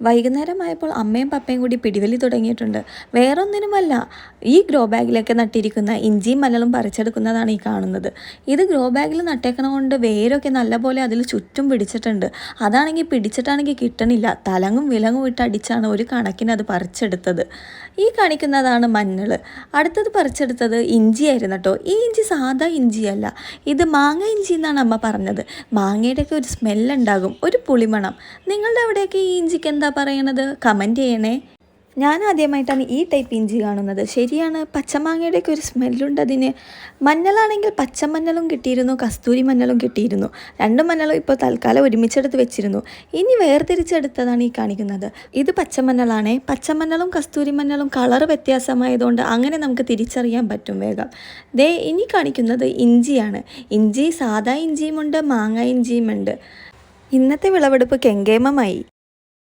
വൈകുന്നേരമായപ്പോൾ അമ്മയും പപ്പയും കൂടി പിടിവലി തുടങ്ങിയിട്ടുണ്ട്. വേറൊന്നിനുമല്ല ഈ ഗ്രോ ബാഗിലൊക്കെ നട്ടിരിക്കുന്ന ഇഞ്ചിയും മലളും പറിച്ചെടുക്കുന്നതാണ് ഈ കാണുന്നത്. ഇത് ഗ്രോ ബാഗിൽ നട്ടേക്കണ കൊണ്ട് വേരൊക്കെ നല്ലപോലെ അതിൽ ചുറ്റും പിടിച്ചിട്ടുണ്ട്. അതാണെങ്കിൽ പിടിച്ചിട്ടാണെങ്കിൽ കിട്ടണില്ല. തലങ്ങും വിലങ്ങും ഇട്ട് അടിച്ചാണ് ഒരു കണക്കിന് അത് പറിച്ചെടുത്തത്. ഈ കാണിക്കുന്നതാണ് മഞ്ഞൾ അടുത്തത് പറിച്ചെടുത്തത് ഇഞ്ചിയായിരുന്നു കേട്ടോ. ഈ ഇഞ്ചി സാധാ ഇഞ്ചിയല്ല. ഇത് മാങ്ങ ഇഞ്ചി എന്നാണ് അമ്മ പറഞ്ഞത്. മാങ്ങയുടെയൊക്കെ ഒരു സ്മെല്ലുണ്ടാകും ഒരു പുളിമണം. നിങ്ങളുടെ അവിടെയൊക്കെ ഈ ഇഞ്ചിക്ക് എന്താ പറയണത് കമന്റ് ചെയ്യണേ. ഞാൻ ആദ്യമായിട്ടാണ് ഈ ടൈപ്പ് ഇഞ്ചി കാണുന്നത്. ശരിയാണ് പച്ചമാങ്ങയുടെയൊക്കെ ഒരു സ്മെല്ലുണ്ട് അതിന്. മഞ്ഞളാണെങ്കിൽ പച്ചമഞ്ഞളും കിട്ടിയിരുന്നു കസ്തൂരി മഞ്ഞളും കിട്ടിയിരുന്നു. രണ്ട് മഞ്ഞളും ഇപ്പോൾ തൽക്കാലം ഒരുമിച്ചെടുത്ത് വെച്ചിരുന്നു. ഇനി വേർതിരിച്ചെടുത്തതാണ് ഈ കാണിക്കുന്നത്. ഇത് പച്ചമഞ്ഞളാണേ പച്ചമഞ്ഞളും കസ്തൂരി മഞ്ഞളും കളർ വ്യത്യാസമായതുകൊണ്ട് അങ്ങനെ നമുക്ക് തിരിച്ചറിയാൻ പറ്റും വേഗം. ദേ ഇനി കാണിക്കുന്നത് ഇഞ്ചിയാണ്. ഇഞ്ചി സാധാ ഇഞ്ചിയുമുണ്ട് മാങ്ങ ഇഞ്ചിയുമുണ്ട്. ഇന്നത്തെ വിളവെടുപ്പ് കെങ്കേമമായി.